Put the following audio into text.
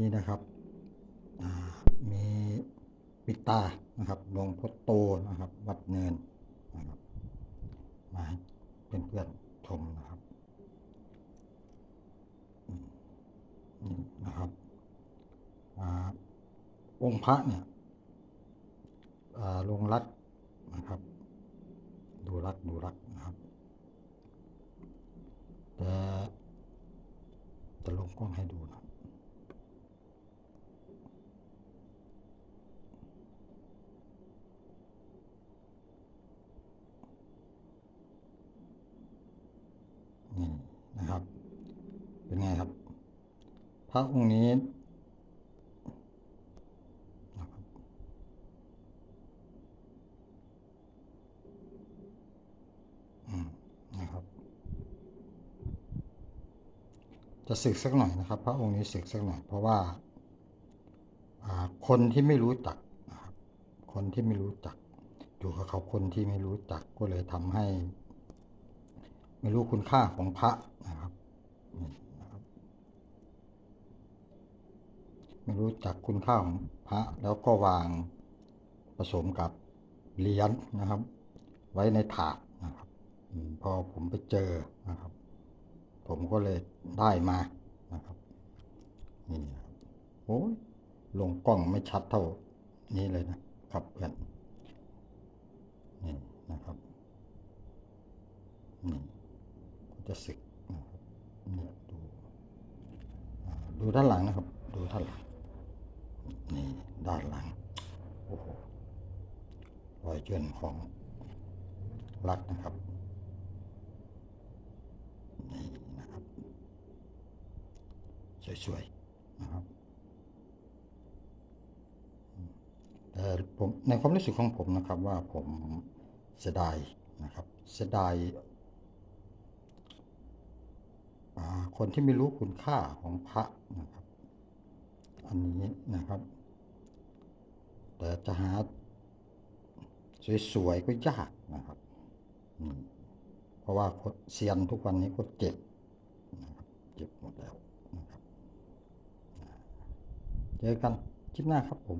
นี้นะครับมีปิดตานะครับหลวงพ่อโตนะครับ วัดเนินนะครับ มาให้เพื่อนๆชมนะครับนะครับองค์พระเนี่ยลงรักนะครับ ดูรักดูรักนะครับแต่จะลงกล้องให้ดูนะครับ นี่นะครับ เป็นไงครับ พระองค์นี้นะครับจะสึกสักหน่อยนะครับ พระองค์นี้สึกสักหน่อย เพราะว่าคนที่ไม่รู้จักนะครับคนที่ไม่รู้จัก อยู่กับเขาคนที่ไม่รู้จักก็เลยทำให้ ไม่รู้คุณค่าของพระนะครับนี่นะครับ ไม่ รู้จักคุณค่าของพระแล้วก็วางผสมกับเหรียญนะครับ ไว้ในถาดนะครับพอผมไปเจอนะครับ ผมก็เลยได้มานะครับนี่นะครับโอ้ยลงกล้องไม่ชัดเท่านี้เลยนะครับเพื่อนนี่นะครับนี่ก็จะสึกนะครับเนี่ยดูดูด้านหลังนะครับ ดูด้านหลัง นี่ด้านหลัง โอ้โหรอยเจือนของรักนะครับนี่นะครับ สวยๆนะครับแต่ผมในความรู้สึกของผมนะครับว่าผมเสียดายนะครับเสียดายคนที่ไม่รู้คุณค่าของพระนะครับ อันนี้นะครับ แต่จะหาสวยๆก็ยากนะครับ เพราะว่าเซียนทุกวันนี้ก็เจ็บนะครับเจ็บหมดแล้วนะครับ เจอกันคลิปหน้าครับผม